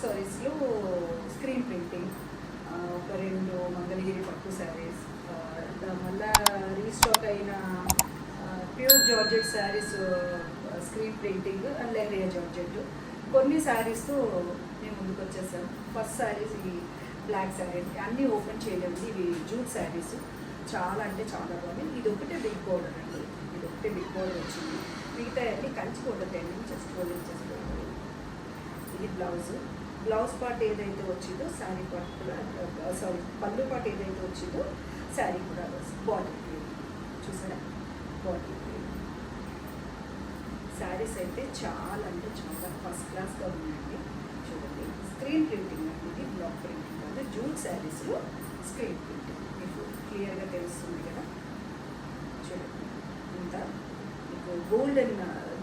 సారీస్లో శారీస్లో screen printing ఒక రెండు మంగళగిరి పట్టు శారీస్ మళ్ళా రీస్టాక్ అయిన pure georgette saris screen printing and leheriya georgette. కొన్ని శారీస్తో మేము ముందుకు వచ్చేసాం ఫస్ట్ శారీస్ ఈ బ్లాక్ శారీ అన్నీ ఓపెన్ చేయలేదు ఇవి జూట్ శారీస్. చాలా అంటే చాలా బాగుంది ఇది ఒకటే బిగ్ బోర్డర్ అండి. ఇది ఒకటే బిగ్ బోర్డర్ వచ్చింది. మిగతా అన్ని Kanchi border ten inches twelve inches ఇది బ్లౌజ్. బ్లౌజ్ పార్ట్ ఏదైతే వచ్చిందో శారీ పార్ట్ కూడా సారీ పళ్ళు పార్ట్ ఏదైతే వచ్చిందో శారీ కూడా బాటిల్ గ్రీన్ చూసారా? బాటిల్ గ్రీన్ శారీస్ అయితే చాలా అంటే చాలా ఫస్ట్ క్లాస్గా ఉన్నాయండి. చూడండి. స్క్రీన్ ప్రింటింగ్ అండి ఇది బ్లాక్ ప్రింటింగ్ అంటే జూన్ శారీస్లో స్క్రీన్ ప్రింటింగ్ మీకు క్లియర్గా తెలుస్తుంది కదా? చూడండి. ఇంకా మీకు గోల్డెన్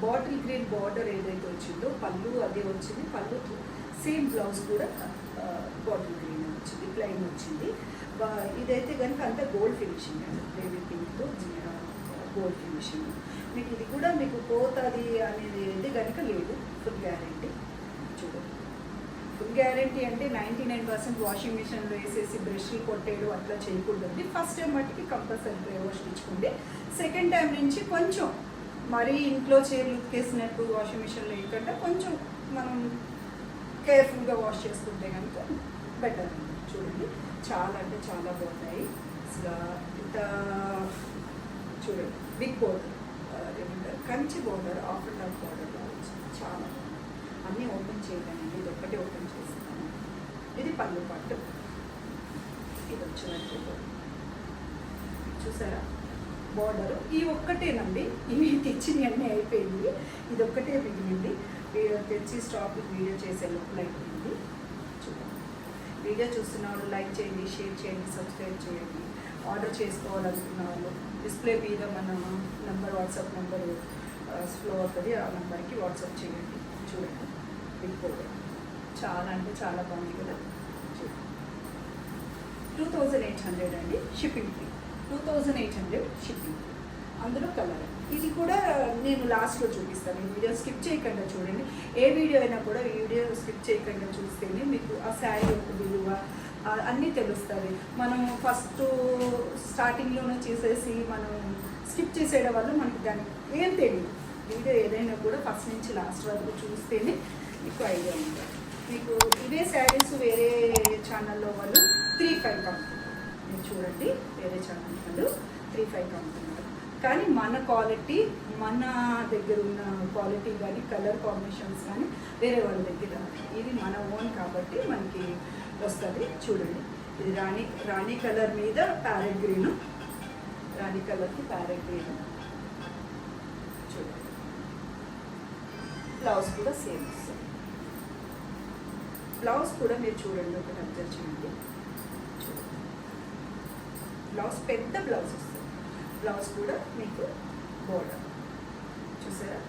బాటిల్ గ్రీన్ బార్డర్ ఏదైతే వచ్చిందో పళ్ళు అదే వచ్చింది. పళ్ళు సేమ్ బ్లౌజ్ కూడా బాటిల్ గ్రీన్ వచ్చింది ప్లెయిన్ వచ్చింది. ఇదైతే కనుక అంతా గోల్డ్ ఫినిషింగ్ అండి. బేబీ పింక్తో గోల్డ్ ఫినిషింగ్ మీకు ఇది కూడా మీకు పోతుంది అనేది అయితే కనుక లేదు. ఫుల్ గ్యారంటీ చూడండి. ఫుల్ గ్యారంటీ అంటే నైంటీ నైన్ పర్సెంట్ వాషింగ్ మిషన్లో వేసేసి బ్రష్లు కొట్టేయడం అట్లా చేయకూడదండి ఫస్ట్ టైం మట్టికి కంపల్సరీ ప్రే ఇచ్చుకోండి సెకండ్ టైం నుంచి కొంచెం మరీ ఇంట్లో చీరలు ఉతికేసినట్టు వాషింగ్ మిషన్లో ఏంటంటే కొంచెం మనం కేర్ఫుల్గా వాష్ చేసుకుంటే కనుక బెటర్ చూడండి. చాలా అంటే చాలా బాగున్నాయి. అసలు ఇంత చూడండి బిగ్ బోర్డర్ ఏమంటారు? Kanchi border half and half border వచ్చింది చాలా బాగుంది. అన్నీ ఓపెన్ చేయలేనండి ఇది ఒక్కటే ఓపెన్ చేస్తున్నాను. ఇది పళ్ళు పట్టు. ఇది వచ్చినట్టు. చూసారా? బోర్డర్. ఈ ఒక్కటేనండి. ఇవి తెచ్చింది అన్నీ అయిపోయింది. ఇది ఒక్కటే మిగిలింది. తెచ్చి స్టాక్ వీడియో చేసే లోపల అయిపోయింది చూడండి వీడియో చూస్తున్న వాళ్ళు లైక్ చేయండి షేర్ చేయండి సబ్స్క్రైబ్ చేయండి. ఆర్డర్ చేసుకోవాలనుకున్న వాళ్ళు డిస్ప్లే మీద మన నెంబర్ వాట్సాప్ నెంబర్ స్లో అవుతుంది. ఆ నెంబర్కి వాట్సాప్ చేయండి. చూడండి. బిగ్ చాలా అంటే చాలా బాగుంది కదా. చూడండి టూ థౌజండ్ ఎయిట్ హండ్రెడ్ అండి shipping fee two thousand eight hundred shipping అందులో కలర్ ఇది కూడా నేను లాస్ట్లో చూపిస్తాను. ఈ వీడియో స్కిప్ చేయకుండా చూడండి. ఏ వీడియో అయినా కూడా ఈ వీడియో స్కిప్ చేయకుండా చూస్తేనే మీకు ఆ శారీ యొక్క విలువ అన్నీ తెలుస్తుంది మనం ఫస్ట్ స్టార్టింగ్లోనే చేసేసి మనం స్కిప్ చేసేయడం వల్ల మనకి దానికి ఏం తెలియదు. వీడియో ఏదైనా కూడా ఫస్ట్ నుంచి లాస్ట్ వరకు చూస్తేనే మీకు ఐడియా ఉంటుంది. మీకు ఇదే శారీస్ వేరే ఛానల్లో వాళ్ళు త్రీ ఫైవ్ అమ్ముతున్నారు మీరు చూడండి వేరే ఛానల్ వాళ్ళు త్రీ ఫైవ్ అమ్ముతున్నారు కానీ మన క్వాలిటీ మన దగ్గర ఉన్న క్వాలిటీ కానీ కలర్ కాంబినేషన్స్ కానీ వేరే వాళ్ళ దగ్గర ఇది మన ఓన్ కాబట్టి మనకి వస్తుంది. చూడండి. ఇది రాణి రాణి కలర్ మీద ప్యారెట్ గ్రీను రాణి కలర్కి ప్యారెట్ గ్రీను చూడండి. బ్లౌజ్ కూడా సేమ్ వస్తుంది బ్లౌజ్ కూడా మీరు చూడండి. ఒకటి అబ్జర్వ్ చేయండి. చూడండి. బ్లౌజ్ పెద్ద బ్లౌజ్ బ్లౌజ్ కూడా మీకు బోర్డర్ చూసారా?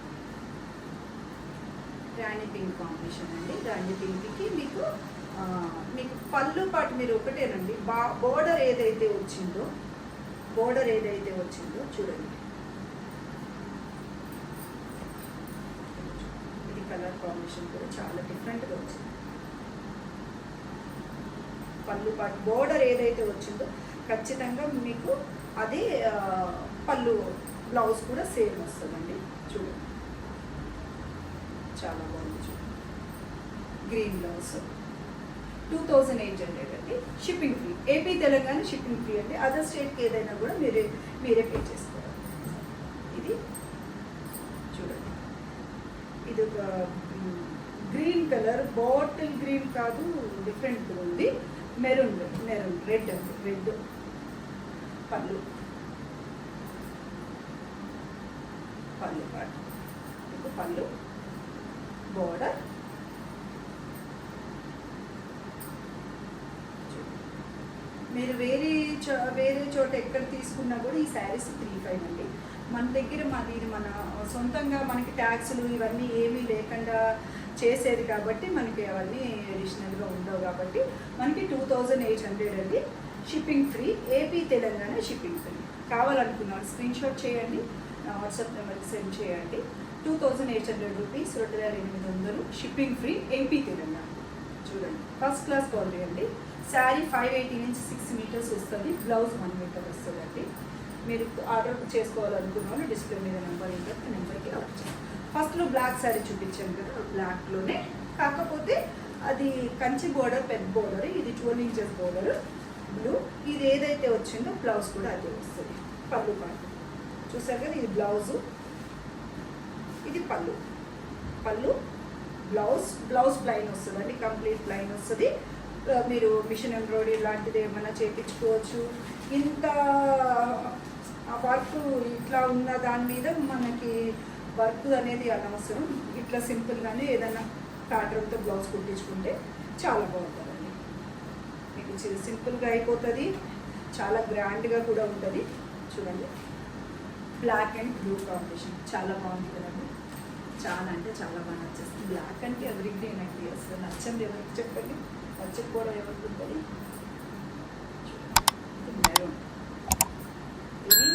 రాణి పింక్ కాంబినేషన్ అండి. రాణి పింక్కి మీకు మీకు పళ్ళు పాటు మీరు ఒకటేనండి. బా బోర్డర్ ఏదైతే వచ్చిందో బోర్డర్ ఏదైతే వచ్చిందో చూడండి. ఇది కలర్ కాంబినేషన్ కూడా చాలా డిఫరెంట్గా వచ్చింది. పళ్ళు పాటు బోర్డర్ ఏదైతే వచ్చిందో ఖచ్చితంగా మీకు అదే పళ్ళు బ్లౌజ్ కూడా సేమ్ వస్తుందండి. చూడండి చాలా బాగుంది చూడండి green blouse. Two thousand eight hundred అండి. Shipping free AP Telangana shipping free అండి. అదర్ స్టేట్కి ఏదైనా కూడా మీరే మీరే పే చేసుకోవాలి. ఇది చూడండి. ఇది ఒక గ్రీన్ కలర్. బాటిల్ గ్రీన్ కాదు డిఫరెంట్ ఉంది. మెరూన్ మెరూన్ రెడ్ అండి రెడ్. పళ్ళు. పళ్ళు పాటు మీకు పళ్ళు బోర్డర్ మీరు వేరే చో వేరే చోట ఎక్కడ తీసుకున్నా కూడా ఈ శారీస్ త్రీ ఫైవ్ అండి. మన దగ్గర మాది ఇది మన సొంతంగా మనకి ట్యాక్స్లు ఇవన్నీ ఏమీ లేకుండా చేసేది కాబట్టి మనకి అవన్నీ అడిషనల్గా ఉండవు కాబట్టి మనకి టూ థౌజండ్ ఎయిట్ హండ్రెడ్ అండి. Shipping free AP Telangana shipping free కావాలనుకున్న స్క్రీన్ షాట్ చేయండి నా వాట్సాప్ నెంబర్కి సెండ్ చేయండి. Two thousand eight hundred rupees రెండు వేల ఎనిమిది వందలు షిప్పింగ్ ఫ్రీ ఏపీ తెలంగాణ చూడండి ఫస్ట్ క్లాస్ క్వాలిటీ అండి. శారీ ఫైవ్ ఎయిటీ నుంచి సిక్స్ మీటర్స్ వస్తుంది బ్లౌజ్ వన్ మీటర్ వస్తుంది అండి మీరు ఆర్డర్ చేసుకోవాలనుకున్న వాళ్ళు డిస్ప్లే మీద నెంబర్ ఏంటంటే నెంబర్కి ఆర్డర్ చేయండి. ఫస్ట్లో బ్లాక్ శారీ చూపించాను కదా బ్లాక్లోనే కాకపోతే అది కంచి బోర్డర్ పెద్ద బోర్డర్ ఇది ట్వెల్వ్ ఇంచెస్ బోర్డర్ బ్లూ ఇది ఏదైతే వచ్చిందో బ్లౌజ్ కూడా అదే వస్తుంది. పళ్ళు పాటు చూసారు కదా ఇది బ్లౌజు ఇది పళ్ళు. పళ్ళు బ్లౌజ్ బ్లౌజ్ ప్లైన్ వస్తుంది అండి కంప్లీట్ ప్లైన్ వస్తుంది. మీరు మిషన్ ఎంబ్రాయిడరీ లాంటిది ఏమైనా చేయించుకోవచ్చు. ఇంత వర్క్ ఇట్లా ఉన్న దాని మీద మనకి వర్క్ అనేది అనవసరం. ఇట్లా సింపుల్గానే ఏదైనా ప్యాటర్న్తో బ్లౌజ్ కుట్టించుకుంటే చాలా బాగుంటుంది. మీకు సింపుల్గా అయిపోతుంది. చాలా గ్రాండ్గా కూడా ఉంటుంది. చూడండి. బ్లాక్ అండ్ బ్లూ కాంబినేషన్ చాలా బాగుంది కదండి. చాలా అంటే చాలా బాగా నచ్చేస్తుంది. బ్లాక్ అంటే ఎవరికి నేనండి అసలు నచ్చండి ఎవరికి చెప్పండి. నచ్చకపోవడం ఎవరికి ఉంటుంది మెరూన్. ఇది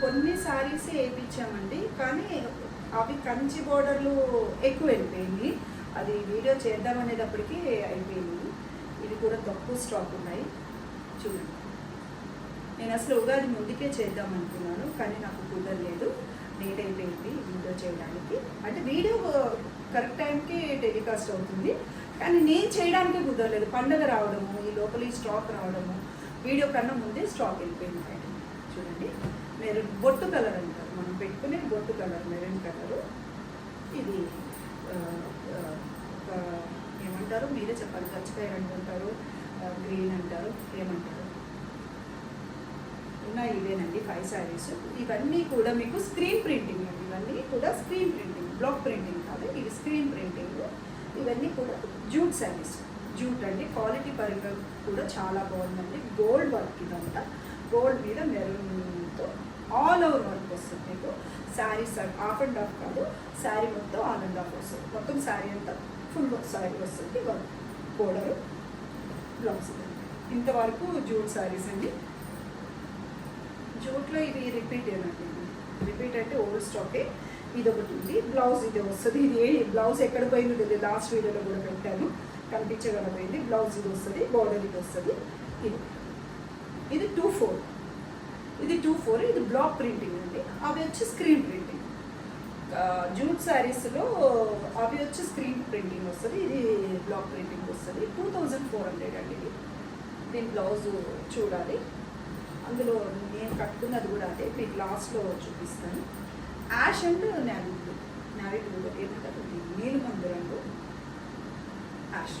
కొన్ని సారీసే వేయించామండి కానీ అవి కంచి బోర్డర్లు ఎక్కువ వెళ్ళిపోయింది. అది వీడియో చేద్దామనేటప్పటికీ అయిపోయింది. కూడా తక్కువ స్టాక్ ఉన్నాయి. చూడండి. నేను అసలు ఉగాది ముందుకే చేద్దాం అనుకున్నాను కానీ నాకు కుదరలేదు. లేట్ అయిపోయింది వీడియో చేయడానికి. అంటే వీడియో కరెక్ట్ టైంకి టెలికాస్ట్ అవుతుంది కానీ నేను చేయడానికి కుదరలేదు. పండగ రావడము ఈ లోపల ఈ స్టాక్ రావడము వీడియో కన్నా ముందే స్టాక్ వెళ్ళిపోయింది బయట చూడండి. మెరూన్ బొట్టు కలర్ అంటారు. మనం పెట్టుకునే బొట్టు కలర్ మెరూన్ కలరు. ఇది ఏమంటారు? మీరే చెప్పాలి గచ్చికాయ రంగు అంటారు గ్రీన్ అంటారు ఏమంటారు? ఉన్నాయి ఇవేనండి ఫైవ్ శారీస్ ఇవన్నీ కూడా మీకు స్క్రీన్ ప్రింటింగ్ అండి. ఇవన్నీ కూడా స్క్రీన్ ప్రింటింగ్ బ్లాక్ ప్రింటింగ్ కాదు. ఇవి స్క్రీన్ ప్రింటింగ్ ఇవన్నీ కూడా జూట్ శారీస్ జూట్ అండి క్వాలిటీ పరంగా కూడా చాలా బాగుందండి. గోల్డ్ వర్క్ ఇదంతా. గోల్డ్ మీద మెరూన్తో ఆల్ ఓవర్ వర్క్ వస్తుంది మీకు. శారీస్ హాఫ్ అండ్ హాఫ్ కాదు. శారీ మొత్తం ఆల్ అండ్ హాఫ్ వస్తుంది. మొత్తం శారీ అంతా. ఫుల్ శారీ వస్తుంది వర్క్ బోర్డర్ బ్లౌజ్. ఇంతవరకు జూట్ శారీస్ అండి. జూట్లో ఇది రిపీట్ ఏనండి. రిపీట్ అంటే ఓల్డ్ స్టాకే. ఇది ఒకటి ఉంది. బ్లౌజ్ ఇది వస్తుంది. ఇది ఏ బ్లౌజ్ ఎక్కడ పోయిందో తెలియదు. లాస్ట్ వీడియోలో కూడా పెట్టాను. కనిపించగలమైంది బ్లౌజ్ ఇది వస్తుంది. బార్డర్ ఇది వస్తుంది. ఇది. ఇది టూ ఫోర్. ఇది టూ ఫోర్. ఇది బ్లాక్ ప్రింటింగ్ అండి. అవి వచ్చి స్క్రీన్ ప్రింటింగ్. జూట్ శారీస్లో అవి వచ్చి స్క్రీన్ ప్రింటింగ్ వస్తుంది ఇది బ్లాక్ ప్రింటింగ్ వస్తుంది. టూ థౌజండ్ ఫోర్ హండ్రెడ్ అండి ఇది. దీని బ్లౌజ్ చూడాలి. అందులో నేను కట్టుకున్నది కూడా అదే మీకు లాస్ట్లో చూపిస్తాను. Ash and navy blue. Navy blue ఏమంటారు నీలు మందు రంగు. యాష్.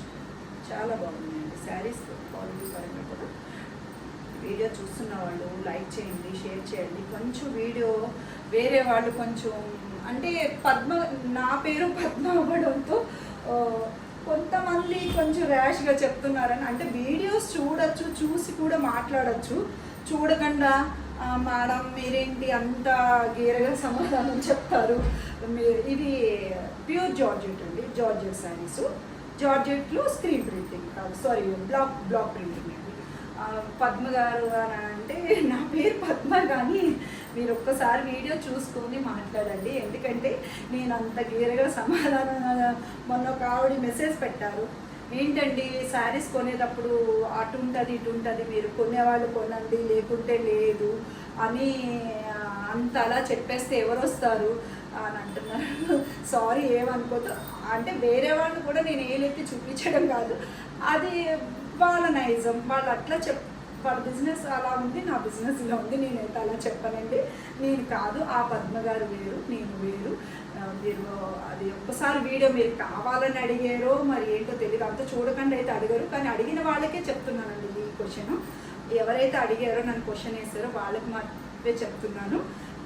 చాలా బాగున్నాయండి శారీస్. క్వాలిటీ పరంగా కూడా. వీడియో చూస్తున్న వాళ్ళు లైక్ చేయండి షేర్ చేయండి. కొంచెం వీడియో వేరే వాళ్ళు కొంచెం అంటే పద్మ నా పేరు పద్మ అవ్వడంతో కొంతమంది కొంచెం ర్యాష్గా చెప్తున్నారని అంటే వీడియోస్ చూడొచ్చు చూసి కూడా మాట్లాడచ్చు. చూడకుండా మేడం మీరేంటి అంత గీరగా సమాధానం చెప్తారు? మీ- ఇది ప్యూర్ జార్జెట్ అండి జార్జెట్ శారీస్ జార్జెట్లో స్క్రీన్ ప్రింటింగ్ కాదు సారీ బ్లాక్ బ్లాక్ ప్రింటింగ్ అండి. పద్మ గారు అని అంటే నా పేరు పద్మ కానీ మీరు ఒక్కసారి వీడియో చూసుకొని మాట్లాడండి. ఎందుకంటే నేను అంత క్లియర్గా సమాధానం మొన్న ఒక ఆవిడ మెసేజ్ పెట్టారు. ఏంటండి శారీస్ కొనేటప్పుడు అటు ఉంటుంది ఇటు ఉంటుంది మీరు కొనేవాళ్ళు కొనండి లేకుంటే లేదు అని అంత అలా చెప్పేస్తే ఎవరు వస్తారు అని అంటున్నారు. సారీ ఏమనుకోదు అంటే వేరే వాళ్ళు కూడా నేను ఏలెత్తి చూపించడం కాదు. అది వాళ్ళ నైజం. వాళ్ళు అట్లా చెప్ వాళ్ళ బిజినెస్ అలా ఉంది నా బిజినెస్ ఇలా ఉంది నేనైతే అలా చెప్పనండి. నేను కాదు ఆ పద్మ గారు వేరు నేను వేరు. మీరు అది ఒక్కసారి వీడియో మీరు కావాలని అడిగారో మరి ఏంటో తెలియదు అంత చూడకుండా అయితే అడిగారు కానీ అడిగిన వాళ్ళకే చెప్తున్నానండి ఈ క్వశ్చన్ ఎవరైతే అడిగారో నన్ను క్వశ్చన్ వేసారో వాళ్ళకి మాత్రమే చెప్తున్నాను.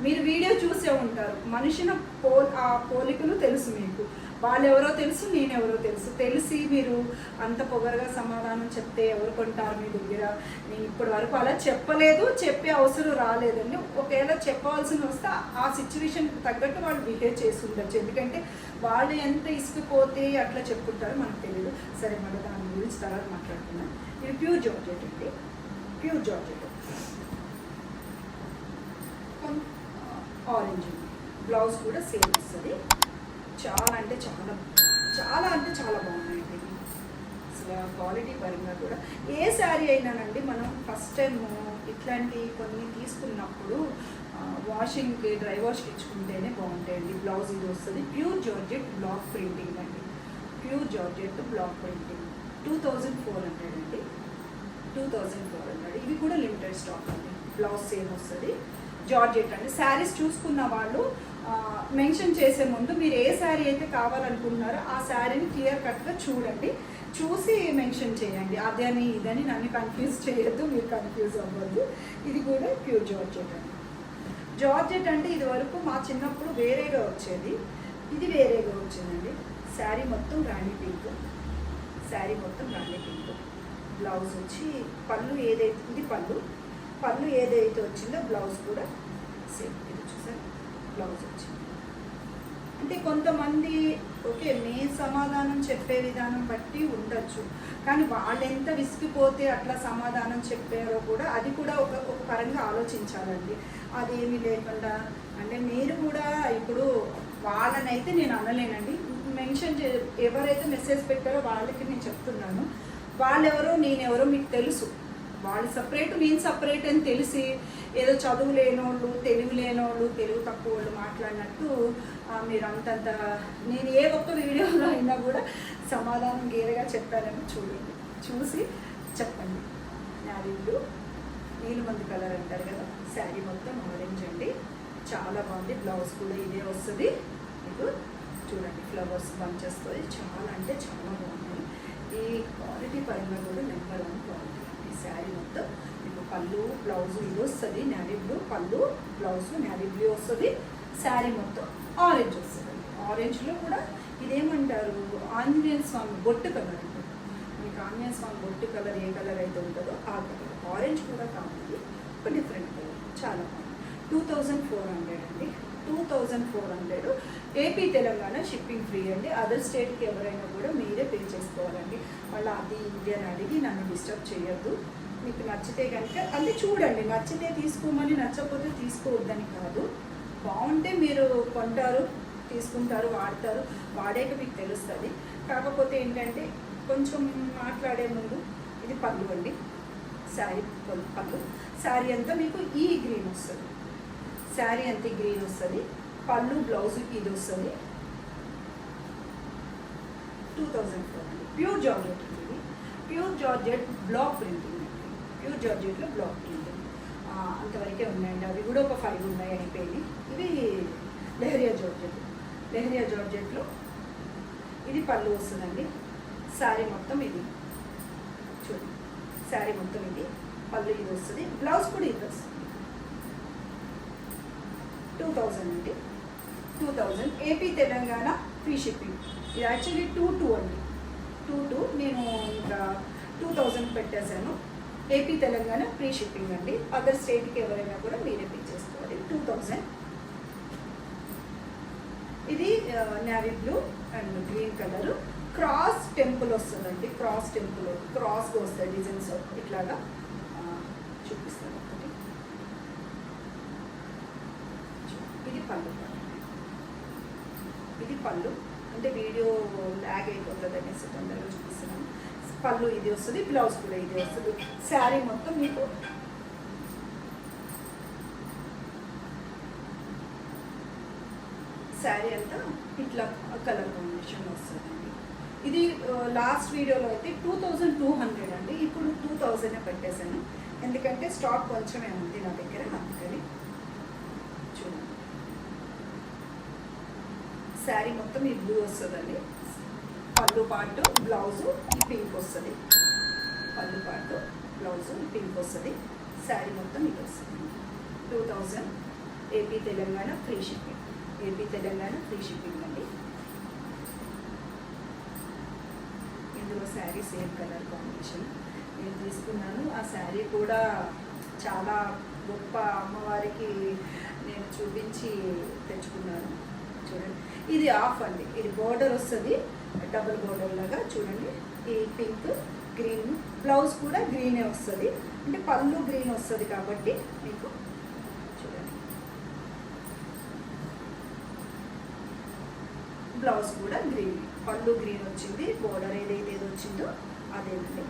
మీరు వీడియో చూసే ఉంటారు. మనిషిన పో ఆ పోలికలు తెలుసు మీకు. వాళ్ళెవరో తెలుసు నేనెవరో తెలుసు. తెలిసి మీరు అంత పొగరగా సమాధానం చెప్తే ఎవరు కొంటారు మీ దగ్గర? నేను ఇప్పటి వరకు అలా చెప్పలేదు చెప్పే అవసరం రాలేదండి ఒకవేళ చెప్పవలసిన వస్తే ఆ సిచ్యువేషన్కి తగ్గట్టు వాళ్ళు బిహేవ్ చేసి ఉండొచ్చు. ఎందుకంటే వాళ్ళు ఎంత ఇసుకుపోతే అట్లా చెప్పుకుంటారో మనకు తెలియదు. సరే మళ్ళీ దాని గురించి తర్వాత మాట్లాడుతున్నాను ఇది ప్యూర్ జార్జెట్ అండి. ప్యూర్ జార్జెట్ ఆరెంజ్ బ్లౌజ్ కూడా సేమ్ వస్తుంది. చాలా అంటే చాలా చాలా అంటే చాలా బాగున్నాయండి. అసలు క్వాలిటీ పరంగా కూడా. ఏ శారీ అయినానండి మనం ఫస్ట్ టైం ఇట్లాంటి కొన్ని తీసుకున్నప్పుడు వాషింగ్కి డ్రై వాష్కి ఇచ్చుకుంటేనే బాగుంటాయండి. బ్లౌజ్ ఇది వస్తుంది. ప్యూర్ జార్జెట్ బ్లాక్ ప్రింటింగ్ అండి. Pure georgette block printing two thousand four hundred అండి. టూ థౌజండ్ ఫోర్ హండ్రెడ్ ఇవి కూడా లిమిటెడ్ స్టాక్ అండి. బ్లౌజ్ సేమ్ వస్తుంది. జార్జెట్ అండి. శారీస్ చూసుకున్న వాళ్ళు మెన్షన్ చేసే ముందు మీరు ఏ శారీ అయితే కావాలనుకుంటున్నారో ఆ శారీని క్లియర్ కట్గా చూడండి. చూసి మెన్షన్ చేయండి. అదని ఇదని నన్ను కన్ఫ్యూజ్ చేయొద్దు మీరు కన్ఫ్యూజ్ అవ్వద్దు. ఇది కూడా ప్యూర్ జార్జెట్ అండి. జార్జెట్ అంటే ఇది వరకు మా చిన్నప్పుడు వేరేగా వచ్చేది. ఇది వేరేగా వచ్చిందండి. శారీ మొత్తం రాణి పింక్ శారీ మొత్తం రాణి పింక్ బ్లౌజ్ వచ్చి పళ్ళు ఏదైతే ఇది పళ్ళు. పళ్ళు ఏదైతే వచ్చిందో బ్లౌజ్ కూడా సేమ్ ఇది చూసారు? బ్లౌజ్ వచ్చింది. అంటే కొంతమంది ఓకే మీ సమాధానం చెప్పే విధానం బట్టి ఉండొచ్చు. కానీ వాళ్ళు ఎంత విసిగిపోతే అట్లా సమాధానం చెప్పారో కూడా అది కూడా ఒక ఒక పరంగా ఆలోచించాలండి. అదేమీ లేకుండా అంటే మీరు కూడా ఇప్పుడు వాళ్ళనైతే నేను అనలేనండి. మెన్షన్ చే ఎవరైతే మెసేజ్ పెట్టారో వాళ్ళకి నేను చెప్తున్నాను. వాళ్ళెవరో నేనెవరో మీకు తెలుసు. వాళ్ళు సపరేట్ నేను సపరేట్ అని తెలిసి ఏదో చదువు లేనోళ్ళు తెలివి లేనోళ్ళు తెలుగు తక్కువ వాళ్ళు మాట్లాడినట్టు మీరు అంతంత నేను ఏ ఒక్క వీడియోలో అయినా కూడా సమాధానం గేరగా చెప్పానని చూడండి చూసి చెప్పండి. నాది బ్లూ నీలిమంది కలర్ అంటారు కదా శారీ మొత్తం ఆరెంజ్ అండి. చాలా బాగుంది బ్లౌజ్ కూడా ఇదే వస్తుంది. మీకు చూడండి ఫ్లవర్స్ బంచెస్తో చాలా అంటే చాలా బాగుంది. ఈ క్వాలిటీ పరంగా కూడా నెంబర్ వన్ క్వాలిటీ శారీ మొత్తం. మీకు పళ్ళు బ్లౌజ్ ఇది వస్తుంది navy blue pallu blouse navy blue వస్తుంది శారీ మొత్తం. ఆరెంజ్ వస్తుంది. ఆరెంజ్లో కూడా ఇదేమంటారు? ఆంజనేయ స్వామి బొట్టు కలర్ మీకు ఆంజనేయ స్వామి బొట్టు కలర్ ఏ కలర్ అయితే ఉంటుందో ఆ కలర్ ఆరెంజ్ కూడా కావాలి ఒక డిఫరెంట్ కలర్ చాలా బాగుంది. టూ థౌజండ్ ఫోర్ హండ్రెడ్ అండి. Two thousand four hundred AP Telangana shipping free అండి. అదర్ స్టేట్కి ఎవరైనా కూడా మీరే పే చేసుకోవాలండి. మళ్ళీ అది ఇది అని అడిగి నన్ను డిస్టర్బ్ చేయొద్దు. మీకు నచ్చితే కనుక అంటే చూడండి నచ్చితే తీసుకోమని నచ్చకపోతే తీసుకోవద్దని కాదు. బాగుంటే మీరు కొంటారు తీసుకుంటారు వాడతారు. వాడాక మీకు తెలుస్తుంది. కాకపోతే ఏంటంటే కొంచెం మాట్లాడే ముందు ఇది పళ్ళు అండి. శారీ పళ్ళు పళ్ళు. శారీ అంతా మీకు ఈ గ్రీన్ వస్తుంది. శారీ అంతే గ్రీన్ వస్తుంది. పళ్ళు బ్లౌజ్ ఇది వస్తుంది. టూ థౌజండ్ ఫోర్ అండి. ప్యూర్ జార్జెట్ ఇది. ప్యూర్ జార్జెట్ బ్లాక్ ప్రింటింగ్ అండి ప్యూర్ జార్జెట్లో బ్లాక్ ప్రింటింగ్ అంతవరకే ఉన్నాయండి. అవి కూడా ఒక ఫైవ్ ఉన్నాయి అయిపోయింది. ఇవి లెహరియా జార్జెట్ లెహరియా జార్జెట్లో ఇది పళ్ళు వస్తుందండి. శారీ మొత్తం ఇది. చూడండి. శారీ మొత్తం ఇది. పళ్ళు ఇది వస్తుంది. బ్లౌజ్ కూడా ఇది వస్తుంది. టూ థౌజండ్ అండి. Two thousand AP Telangana free shipping ఇది యాక్చువల్లీ టూ టూ అండి. టూ టూ నేను ఇంకా టూ థౌజండ్ పెట్టేశాను. ఏపీ తెలంగాణ ఫ్రీ షిప్పింగ్ అండి. అదర్ స్టేట్కి ఎవరైనా కూడా మీరే పే చేసుకోవాలి. టూ థౌజండ్ ఇది navy blue and green colour cross temple వస్తుందండి. క్రాస్ టెంపుల్ క్రాస్గా వస్తాయి డిజైన్స్ ఇట్లాగా చూపిస్తాను ఒకటి ఇది పళ్ళు. ఇది పళ్ళు. అంటే వీడియో ల్యాగ్ అయిపోతుంది అనేసి తొందరగా చూపిస్తున్నాను పళ్ళు ఇది వస్తుంది బ్లౌజ్ కూడా ఇది వస్తుంది. శారీ మొత్తం మీకు శారీ అంతా ఇట్లా కలర్ కాంబినేషన్ వస్తుందండి. ఇది లాస్ట్ వీడియోలో అయితే టూ థౌజండ్ టూ హండ్రెడ్ అండి. ఇప్పుడు టూ థౌజండ్ పెట్టేశాను. ఎందుకంటే స్టాక్ కొంచెమే ఉంది నా దగ్గర అందుకని చూడండి శారీ మొత్తం ఈ బ్లూ వస్తుందండి. పళ్ళు పాటు బ్లౌజు ఈ పింక్ వస్తుంది. పళ్ళు పాటు బ్లౌజు ఈ పింక్ వస్తుంది. శారీ మొత్తం ఇది వస్తుంది. Two thousand AP Telangana free shipping. AP Telangana free shipping అండి. ఇందులో శారీ సేమ్ కలర్ కాంబినేషన్. నేను తీసుకున్నాను. ఆ శారీ కూడా చాలా గొప్ప అమ్మవారికి నేను చూపించి తెచ్చుకున్నాను. చూడండి. ఇది ఆఫ్ అండి. ఇది బోర్డర్ వస్తుంది. డబుల్ బోర్డర్ లాగా చూడండి. ఈ పింక్ గ్రీన్ బ్లౌజ్ కూడా గ్రీనే వస్తుంది. అంటే పళ్ళు గ్రీన్ వస్తుంది కాబట్టి మీకు చూడండి. బ్లౌజ్ కూడా గ్రీన్ పళ్ళు గ్రీన్ వచ్చింది. బోర్డర్ ఏదైతే ఏది వచ్చిందో అదేనండి.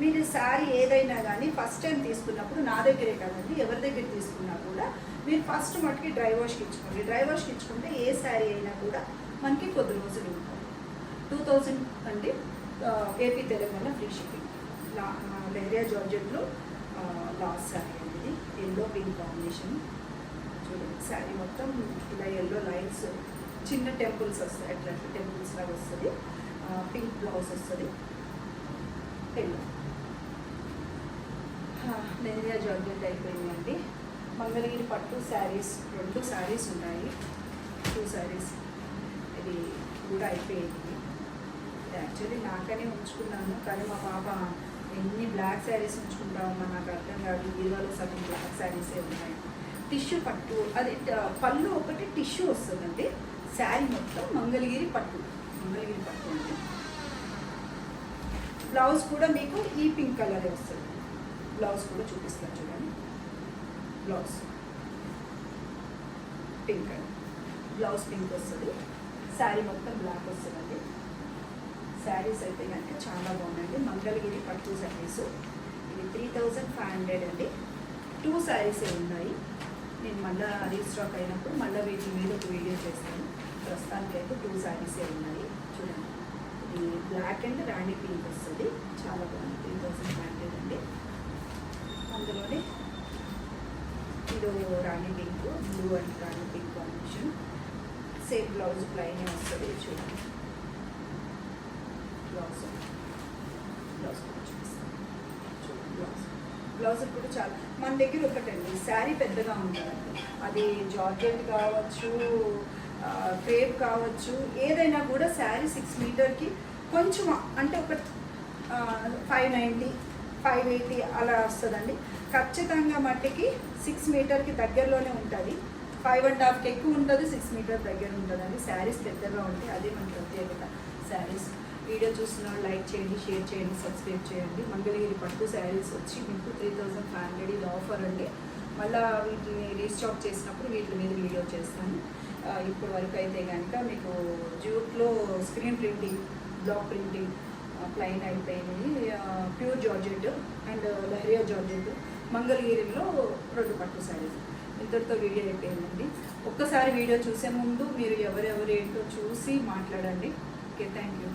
మీరు శారీ ఏదైనా కానీ ఫస్ట్ టైం తీసుకున్నప్పుడు నా దగ్గరే కాదండి ఎవరి దగ్గర తీసుకున్నా కూడా మీరు ఫస్ట్ మటుకి డ్రై వాష్కి ఇచ్చుకోండి. డ్రై వాష్కి ఇచ్చుకుంటే ఏ శారీ అయినా కూడా మనకి కొద్ది రోజులు ఉంటాయి టూ థౌజండ్ అంటే ఏపీ తెలంగాణ ఫ్రీ షిప్పింగ్. లా లెహరియా జార్జెట్లో లాస్ట్ శారీ అనేది ఎల్లో పింక్ కాంబినేషన్ చూడండి శారీ మొత్తం ఇలా ఎల్లో లైన్స్ చిన్న టెంపుల్స్ వస్తాయి. అట్లా టెంపుల్స్ లాగా వస్తుంది. పింక్ బ్లౌజ్ వస్తుంది. ఎల్లో లెహరియా జార్జెట్ అయిపోయిందండి. మంగళగిరి పట్టు శారీస్ రెండు శారీస్ ఉన్నాయి టూ శారీస్. ఇది కూడా అయిపోయింది. యాక్చువల్లీ నాకనే ఉంచుకున్నాను కానీ మా పాప ఎన్ని బ్లాక్ శారీస్ ఉంచుకుంటామో నాకు అర్థం కాదు. ఈరోజు సగం బ్లాక్ శారీసే ఉన్నాయి. టిష్యూ పట్టు అది ట- పళ్ళు ఒకటి టిష్యూ వస్తుందండి. శారీ మొత్తం మంగళగిరి పట్టు మంగళగిరి పట్టు అండి. బ్లౌజ్ కూడా మీకు ఈ పింక్ కలరే వస్తుంది. బ్లౌజ్ కూడా చూపిస్తాను చూడండి. బ్లౌజ్ పింక్ అండి. బ్లౌజ్ పింక్ వస్తుంది. శారీ మొత్తం బ్లాక్ వస్తుందండి. శారీస్ అయితే కనుక చాలా బాగుందండి మంగళగిరి పట్టు శారీస్. ఇది త్రీ థౌజండ్ ఫైవ్ హండ్రెడ్ అండి. టూ శారీసే ఉన్నాయి. నేను మళ్ళీ రీస్టాక్ అయినప్పుడు మళ్ళీ వీటి మీద ఒక వీడియో చేస్తాను. ప్రస్తుతానికి అయితే టూ శారీసే ఉన్నాయి. చూడండి. ఇది బ్లాక్ అండ్ రాణి పింక్ వస్తుంది. చాలా బాగుంది. త్రీ థౌజండ్ ఫైవ్ హండ్రెడ్ అండి. అందులోనే ఇది rani pink blue and rani pink combination. Same blouse plain వస్తుంది చూడండి. బ్లౌజ్ బ్లౌజ్ చూడండి బ్లౌజ్. బ్లౌజ్ కూడా చాలా. మన దగ్గర ఒకటండి శారీ పెద్దగా ఉంటుందండి అది జార్జెట్ కావచ్చు క్రేప్ కావచ్చు ఏదైనా కూడా శారీ సిక్స్ మీటర్కి కొంచెం అంటే ఒక ఫైవ్ నైంటీ ఫైవ్ ఎయిటీ అలా వస్తుందండి. ఖచ్చితంగా మట్టికి సిక్స్ మీటర్కి దగ్గరలోనే ఉంటుంది. ఫైవ్ అండ్ హాఫ్కి ఎక్కువ ఉంటుంది సిక్స్ మీటర్ దగ్గర ఉంటుందండి. శారీస్ పెద్దగా ఉంటాయి అదే మన ప్రత్యేకత. శారీస్ వీడియో చూసిన లైక్ చేయండి షేర్ చేయండి సబ్స్క్రైబ్ చేయండి. మంగళగిరి పట్టు శారీస్ వచ్చి మీకు త్రీ థౌజండ్ ఫైవ్ హండ్రెడ్ ఇది ఆఫర్ అండి. మళ్ళీ వీటిని రీస్టాక్ చేసినప్పుడు వీటి మీద వీడియో చేస్తాను. ఇప్పుడు వరకు అయితే కనుక మీకు జూట్లో screen printing block printing plain అయిపోయింది pure georgette and leheriya georgette మంగళగిరిలో రెండు పట్టు శారీస్ ఇంతటితో వీడియో అయిపోయిందండి. ఒక్కసారి వీడియో చూసే ముందు మీరు ఎవరెవరు ఏంటో చూసి మాట్లాడండి. Okay thank you